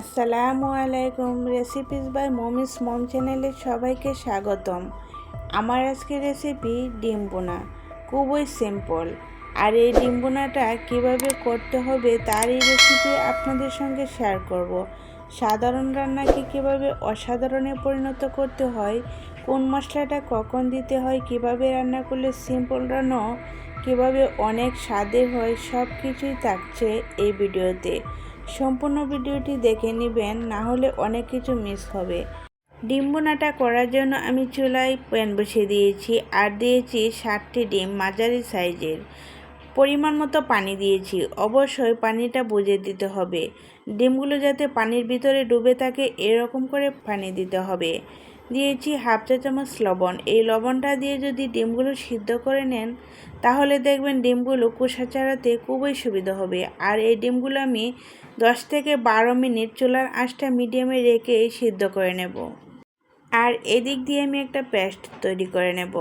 আসসালামু আলাইকুম recipes by মমিস মম চ্যানেলে সবাইকে স্বাগতম। আমার আজকের রেসিপি ডিম বোনা খুবই সিম্পল আর এই ডিম বোনাটা কীভাবে করতে হবে তার এই রেসিপি আপনাদের সঙ্গে শেয়ার করব। সাধারণ রান্নাকে কীভাবে অসাধারণে পরিণত করতে হয়, কোন মশলাটা কখন দিতে হয়, কীভাবে রান্না করলে সিম্পল রান্না, কীভাবে অনেক স্বাদের হয় সব কিছুই থাকছে এই ভিডিওতে। সম্পূর্ণ ভিডিওটি দেখে নেবেন, না হলে অনেক কিছু মিস হবে। ডিম করার জন্য আমি চুলায় প্যান বসিয়ে দিয়েছি আর দিয়েছি ষাটটি ডিম মাঝারি সাইজের। পরিমাণ মতো পানি দিয়েছি, অবশ্যই পানিটা বুঝে দিতে হবে। ডিমগুলো যাতে পানির ভিতরে ডুবে থাকে, এরকম করে পানি দিতে হবে। দিয়েছি হাফ চা চামচ লবণ। এই লবণটা দিয়ে যদি ডিমগুলো সিদ্ধ করে নেন, তাহলে দেখবেন ডিমগুলো কুসা চাড়াতে খুবই সুবিধা হবে। আর এই ডিমগুলো আমি দশ থেকে বারো মিনিট চুলার আঁচটা মিডিয়ামে রেখে সিদ্ধ করে নেব। আর এদিক দিয়ে আমি একটা পেস্ট তৈরি করে নেব।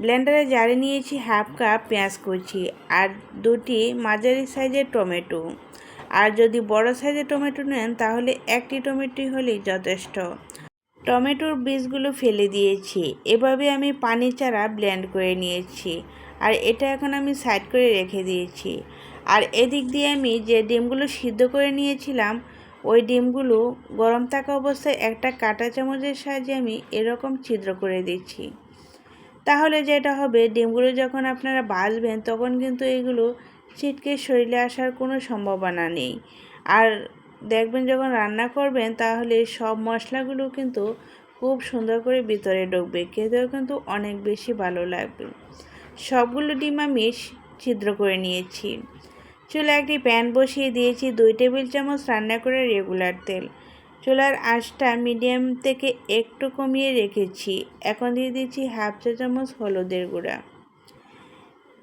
ব্লেন্ডারে জারে নিয়েছি হাফ কাপ পেঁয়াজ কুচি আর দুটি মাঝারি সাইজের টমেটো। আর যদি বড় সাইজের টমেটো নেন, তাহলে একটি টমেটো হলেই যথেষ্ট। টমেটোর বীজগুলো ফেলে দিয়েছি। এভাবে আমি পানি চারা ব্ল্যান্ড করে নিয়েছি। আর এটা এখন আমি সাইড করে রেখে দিয়েছি। আর এদিক দিয়ে আমি যে ডিমগুলো সিদ্ধ করে নিয়েছিলাম, ওই ডিমগুলো গরম থাকা অবস্থায় একটা কাঁটা চামচের সাহায্যে আমি এরকম ছিদ্র করে দিচ্ছি। তাহলে যেটা হবে, ডিমগুলো যখন আপনারা ভাজবেন তখন কিন্তু এগুলো ছিটকে শরীরে আসার কোনো সম্ভাবনা নেই। আর দেখবেন যখন রান্না করবেন, তাহলে সব মশলাগুলো কিন্তু খুব সুন্দর করে ভিতরে ঢুকবে। খেতেও কিন্তু অনেক বেশি ভালো লাগবে। সবগুলো ডিম আমি ছিদ্র করে নিয়েছি। চুলা একটি প্যান বসিয়ে দিয়েছি, দুই টেবিল চামচ রান্না করে রেগুলার তেল। চুলার আঁচটা মিডিয়াম থেকে একটু কমিয়ে রেখেছি। এখন দিয়ে দিচ্ছি হাফ চা চামচ হলুদের গুঁড়া।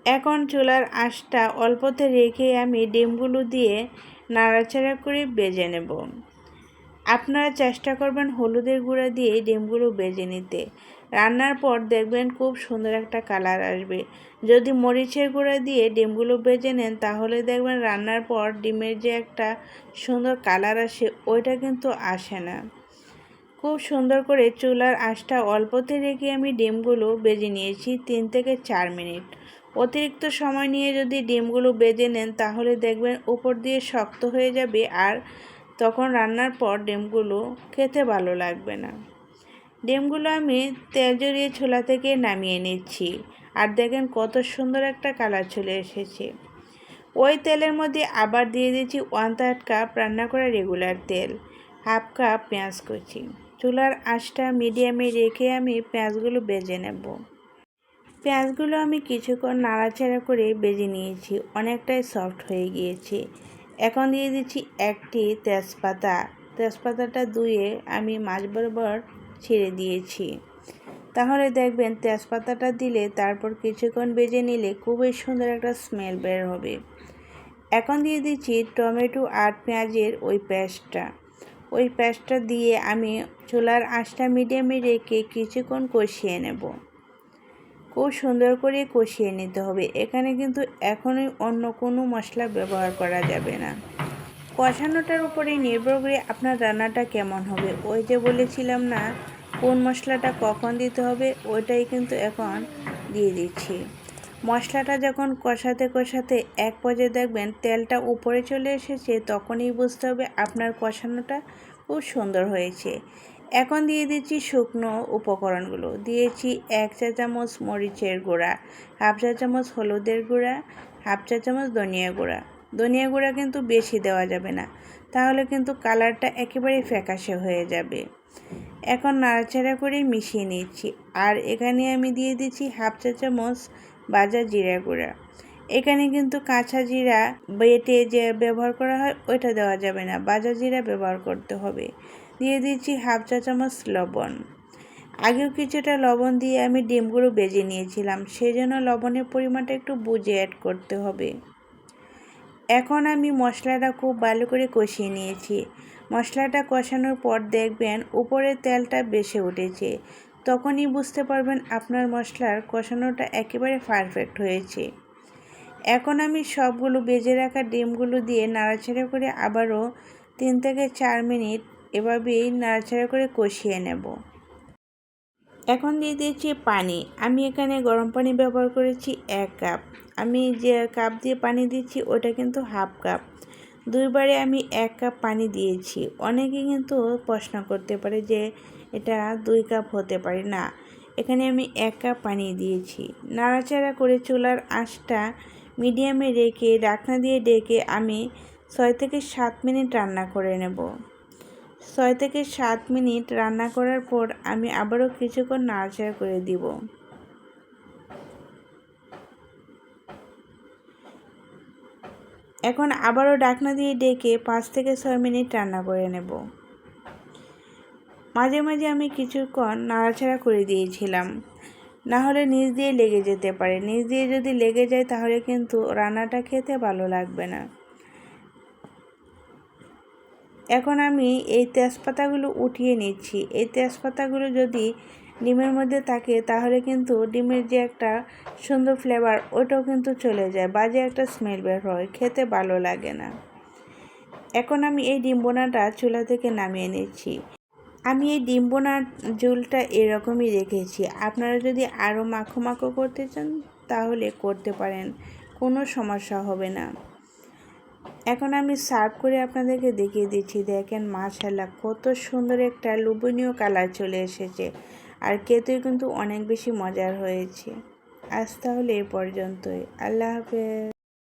এখন চুলার আঁচটা অল্পতে রেখে আমি ডিমগুলো দিয়ে নাড়াচাড়া করে বেজে নেব। আপনারা চেষ্টা করবেন হলুদের গুঁড়া দিয়ে ডিমগুলো বেজে নিতে। রান্নার পর দেখবেন খুব সুন্দর একটা কালার আসবে। যদি মরিচের গুঁড়া দিয়ে ডিমগুলো বেজে নেন, তাহলে দেখবেন রান্নার পর ডিমের যে একটা সুন্দর কালার আসে, ওইটা কিন্তু আসে না। খুব সুন্দর করে চুলার আঁচটা অল্পতে রেখে আমি ডিমগুলো বেজে নিয়েছি তিন থেকে চার মিনিট। অতিরিক্ত সময় নিয়ে যদি ডিমগুলো বেজে নেন, তাহলে দেখবেন উপর দিয়ে শক্ত হয়ে যাবে আর তখন রান্নার পর ডিমগুলো খেতে ভালো লাগবে না। ডিমগুলো আমি তেল জড়িয়ে ছোলা থেকে নামিয়ে নিচ্ছি। আর দেখেন কত সুন্দর একটা কালার চলে এসেছে। ওই তেলের মধ্যে আবার দিয়ে দিচ্ছি ওয়ান থার্ড কাপ রান্না করা রেগুলার তেল, হাফ কাপ পেঁয়াজ কুচি। চুলার আঁচটা মিডিয়ামে রেখে আমি পেঁয়াজগুলো বেজে নেব। পেঁয়াজগুলো আমি কিছুক্ষণ নাড়াচাড়া করে বেজে নিয়েছি, অনেকটাই সফট হয়ে গিয়েছে। এখন দিয়ে দিচ্ছি একটি তেজপাতা। তেজপাতাটা ধুয়ে আমি মাছ বরাবর ছেড়ে দিয়েছি। তাহলে দেখবেন তেজপাতাটা দিলে তারপর কিছুক্ষণ বেজে নিলে খুবই সুন্দর একটা স্মেল বের হবে। এখন দিয়ে দিচ্ছি টমেটো আর পেঁয়াজের ওই পেস্টটা। ওই পেস্টটা দিয়ে আমি চুলার আঁচটা মিডিয়ামে রেখে কিছুক্ষণ কষিয়ে নেব। খুব সুন্দর করে কষিয়ে নিতে হবে। এখানে কিন্তু এখনই অন্য কোনো মশলা ব্যবহার করা যাবে না। কষানোটার উপরে নির্ভর করে আপনার রান্নাটা কেমন হবে। ওই যে বলেছিলাম না, কোন মশলাটা কখন দিতে হবে, ওইটাই কিন্তু এখন দিয়ে দিচ্ছি। মশলাটা যখন কষাতে কষাতে এক পর্যায়ে দেখবেন তেলটা উপরে চলে এসেছে, তখনই বুঝতে হবে আপনার কষানোটা খুব সুন্দর হয়েছে। এখন দিয়ে দিচ্ছি শুকনো উপকরণগুলো। দিয়েছি এক চা চামচ মরিচের গুঁড়া, হাফ চা চামচ হলুদের গুঁড়া, হাফ চা চামচ ধনিয়া গুঁড়া। ধনিয়া গুঁড়া কিন্তু বেশি দেওয়া যাবে না, তাহলে কিন্তু কালারটা একেবারেই ফ্যাকাশে হয়ে যাবে। এখন নাড়াচাড়া করে মিশিয়ে নিচ্ছি, আর এখানে আমি দিয়ে দিচ্ছি হাফ চা চামচ বাজা জিরা গুঁড়া। এখানে কিন্তু কাঁচা জিরা বেটে যে ব্যবহার করা হয়, ওইটা দেওয়া যাবে না, বাজা জিরা ব্যবহার করতে হবে। দিয়ে দিচ্ছি হাফ চা চামচ লবণ। আগেও কিছুটা লবণ দিয়ে আমি ডিমগুলো বেজে নিয়েছিলাম সেই জন্য লবণের পরিমাণটা একটু বুঝে অ্যাড করতে হবে। এখন আমি মশলাটা খুব ভালো করে কষিয়ে নিয়েছি। মশলাটা কষানোর পর দেখবেন উপরে তেলটা বেশি উঠেছে। তখনই বুঝতে পারবেন আপনার মশলার কষানোটা একেবারে পারফেক্ট হয়েছে। এখন আমি সবগুলো বেজে রাখা ডিমগুলো দিয়ে নাড়াচাড়া করে আবারও তিন থেকে চার মিনিট এভাবেই নাড়াচাড়া করে কষিয়ে নেব। এখন দিয়ে দিয়েছি পানি। আমি এখানে গরম পানি ব্যবহার করেছি এক কাপ। আমি যে কাপ দিয়ে পানি দিচ্ছি, ওটা কিন্তু হাফ কাপ। দুইবারে আমি এক কাপ পানি দিয়েছি। অনেকে কিন্তু প্রশ্ন করতে পারে যে এটা দুই কাপ হতে পারে না। এখানে আমি এক কাপ পানি দিয়েছি। নাড়াচাড়া করে চুলার আঁচটা মিডিয়ামে রেখে ডাকনা দিয়ে ডেকে আমি ছয় থেকে সাত মিনিট রান্না করে নেব। ছয় থেকে সাত মিনিট রান্না করার পর আমি আবারও কিছুক্ষণ নাড়াচাড়া করে দিব। এখন আবারও ডাকনা দিয়ে ডেকে পাঁচ থেকে ছয় মিনিট রান্না করে নেব। মাঝে মাঝে আমি কিছুক্ষণ নাড়াচাড়া করে দিয়েছিলাম। না হলে নিচ দিয়ে লেগে যেতে পারে। নিচ দিয়ে যদি লেগে যায় তাহলে কিন্তু রান্নাটা খেতে ভালো লাগবে না। এখন আমি এই তেজপাতাগুলো উঠিয়ে নিচ্ছি। এই তেজপাতাগুলো যদি ডিমের মধ্যে থাকে, তাহলে কিন্তু ডিমের যে একটা সুন্দর ফ্লেভার ওটাও কিন্তু চলে যায়। বাজে একটা স্মেল বের হয়, খেতে ভালো লাগে না। এখন আমি এই ডিম বোনাটা চুলা থেকে নামিয়ে নিচ্ছি। আমি এই ডিম বোনার ঝোলটা এরকমই রেখেছি। আপনারা যদি আরও মাখো মাখো করতে চান, তাহলে করতে পারেন, কোনো সমস্যা হবে না। এখন আমি সার্ভ করে আপনাদেরকে দেখিয়ে দিচ্ছি, দেখেন মাশাল্লাহ কত সুন্দর একটা লোভনীয় কালার চলে এসেছে। আর কেতুই কিন্তু অনেক বেশি মজার হয়েছে। আজ তাহলে এ পর্যন্তই। আল্লাহ হাফেজ।